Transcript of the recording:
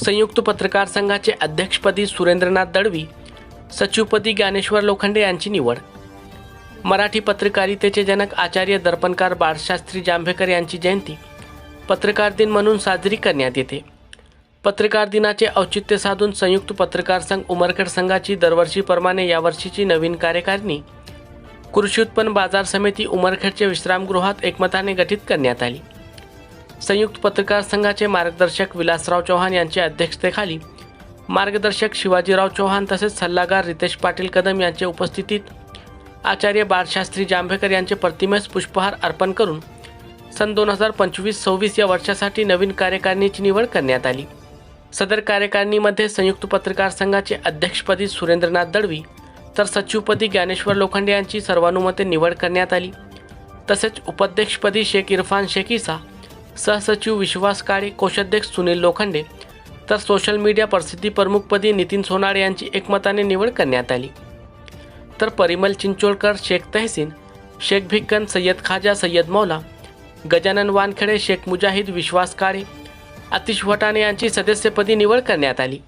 संयुक्त पत्रकार संघाचे अध्यक्षपदी सुरेंद्रनाथ दळवी सचिवपदी ज्ञानेश्वर लोखंडे यांची निवड. मराठी पत्रकारितेचे जनक आचार्य दर्पणकार बाळशास्त्री जांभेकर यांची जयंती पत्रकार दिन म्हणून साजरी करण्यात येते. पत्रकार दिनाचे औचित्य साधून संयुक्त पत्रकार संघ उमरखेड संघाची दरवर्षीप्रमाणे यावर्षीची नवीन कार्यकारिणी कृषी उत्पन्न बाजार समिती उमरखेडच्या विश्रामगृहात एकमताने गठीत करण्यात आली. संयुक्त पत्रकार संघाचे मार्गदर्शक विलासराव चव्हाण यांच्या अध्यक्षतेखाली मार्गदर्शक शिवाजीराव चव्हाण तसेच सल्लागार रितेश पाटील कदम यांच्या उपस्थितीत आचार्य बाळशास्त्री जांभेकर यांचे प्रतिमेस पुष्पहार अर्पण करून सन दोन हजार पंचवीस सव्वीस या वर्षासाठी नवीन कार्यकारिणीची निवड करण्यात आली. सदर कार्यकारिणीमध्ये संयुक्त पत्रकार संघाचे अध्यक्षपदी सुरेंद्रनाथ दळवी तर सचिवपदी ज्ञानेश्वर लोखंडे यांची सर्वानुमते निवड करण्यात आली. तसेच उपाध्यक्षपदी शेख इरफान शेखीसा सहसचिव विश्वास काळे कोषाध्यक्ष सुनील लोखंडे तर सोशल मीडिया प्रसिद्धी प्रमुखपदी नितीन सोनाडे यांची एकमताने निवड करण्यात आली. तर परिमल चिंचोळकर शेख तहसीन शेख भिक्कन सय्यद खाजा सय्यद मौला गजानन वानखेडे शेख मुजाहिद विश्वास काळे आतिश वटाणे यांची सदस्यपदी निवड करण्यात आली.